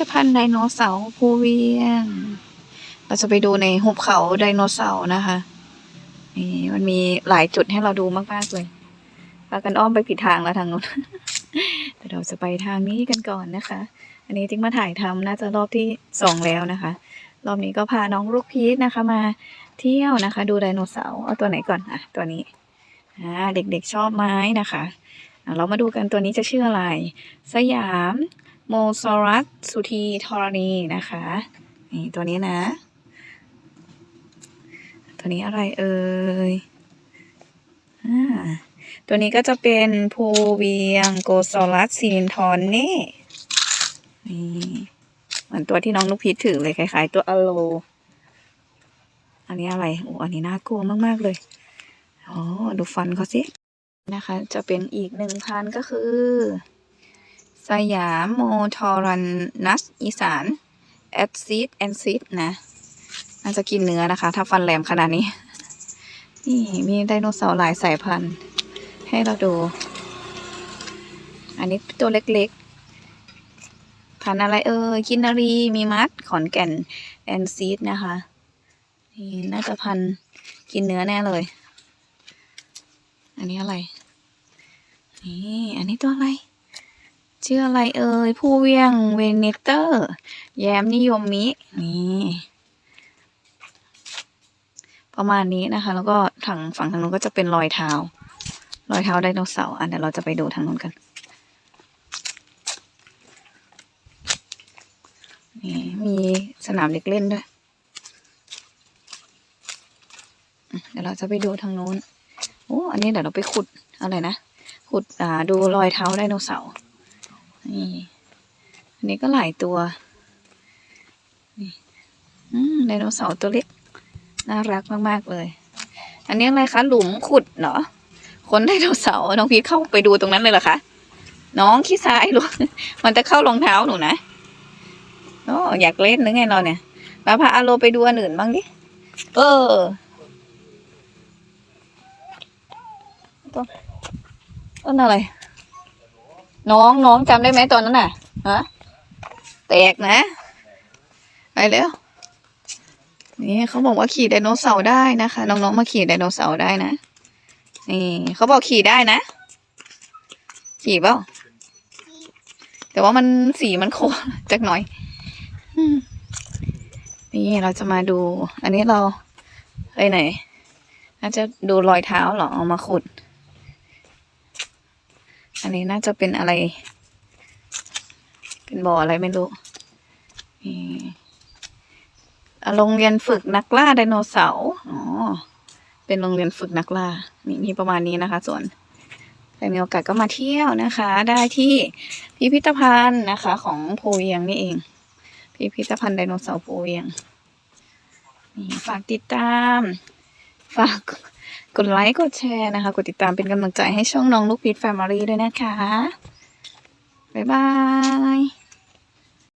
ธภัณฑ์ไดโนเสาร์ภูเวียง เราจะไปดูในหุบเขาไดโนเสาร์นะคะนี่มันมีหลายจุดให้เราดูมากๆเลยพากันอ้อมไปผิดทางแล้วทางนู้นแต่เราจะไปทางนี้กันก่อนนะคะ อันนี้จิ๊งมาถ่ายทำน่าจะรอบที่สองแล้วนะคะ รอบนี้ก็พาน้องลูกพีชนะคะ มาเที่ยวนะคะ ดูไดโนเสาร์เอาตัวไหนก่อนอะตัวนี้อ่าเด็กๆชอบไม้นะคะเรามาดูกันตัวนี้จะชื่ออะไร สยาม โมซอรัสสุธีธรณีนะคะ นี่ตัวนี้นะ ตัวนี้อะไรเอ่ยอ่าตัวนี้ก็จะเป็นภูเวียงโกซอรัสซีนทอนเน่นี่เหมือนตัวที่น้องลูกพีชถือเลยคล้ายๆ ตัวอโล อันนี้อะไรโอ้อันนี้น่ากลัวมากๆเลยอ๋อดูฟันเขาสินะคะ จะเป็นอีกหนึ่งพันก็คือ สยามโมทอรันนัสอีสานแอดซิดแอนซิดนะน่าจะกินเนื้อนะคะ ถ้าฟันแหลมขนาดนี้ นี่มีไดโนเสาร์หลายสายพันธุ์ ให้เราดู อันนี้ตัวเล็กๆ พันธุ์อะไรเออกินนารีมีมัดขอนแก่นแอนซีดนะคะ นี่น่าจะพันธุ์กินเนื้อแน่เลย อันนี้อะไร นี่ อันนี้ตัวอะไร ชื่ออะไรเอ่ย ผู้เวียงเวเนเตอร์ แย้มนิยมมิ นี่ ประมาณนี้นะคะ แล้วก็ทางฝั่งทางนู้นก็จะเป็นรอยเท้า รอยเท้าไดโนเสาร์อะเดี๋ยวเราจะไปดูทางนู้นกัน นี่มีสนามเด็กเล่นด้วย เดี๋ยวเราจะไปดูทางนู้น โอ้ อันนี้เดี๋ยวเราไปขุดอะไรนะ ขุดอ่าดูรอยเท้าไดโนเสาร์ นี่อันนี้ก็หลายตัวนี่ไดโนเสาร์ตัวเล็ก น่ารักมาก ๆ เลย อันนี้อะไรคะหลุมขุดเหรอคนไดโนเสาร์น้องพีทเข้าไปดูตรงนั้นเลยเหรอคะน้องขี้ทรายลูกมันจะเข้ารองเท้าหนูนะโอ้อยากเล่นหรือไงเราเนี่ยมาพาอาโลไปดูอันอื่นบ้างดิเออต้นอะไร น้องน้องจำได้ไหมตอนนั้นน่ะฮะแตกนะ ไปเร็วนี่เขาบอกว่าขี่ไดโนเสาร์ได้นะคะ น้องๆมาขี่ไดโนเสาร์ได้นะนี่เขาบอกขี่ได้นะ ขี่เปล่าแต่ว่ามันสีมันโคจักหน่อยนี่เราจะมาดู อันนี้เราไปไหนน่าจะดูรอยเท้าเหรอเอามาขุด อันนี้น่าจะเป็นอะไร เป็นบ่ออะไรไม่รู้นี่โรงเรียนฝึกนักล่าไดโนเสาร์อ๋อเป็นโรงเรียนฝึกนักล่ามีมีประมาณนี้นะคะ ส่วนใครมีโอกาสก็มาเที่ยวนะคะ ได้ที่พิพิธภัณฑ์นะคะ ของภูเวียงนี่เอง พิพิธภัณฑ์ไดโนเสาร์ภูเวียงนี่ฝากติดตาม ฝากกดไลค์ กดแชร์นะคะ กดติดตามเป็นกำลังใจให้ช่องน้องลูกพีทแฟมิลี่ด้วยนะคะ บ๊ายบาย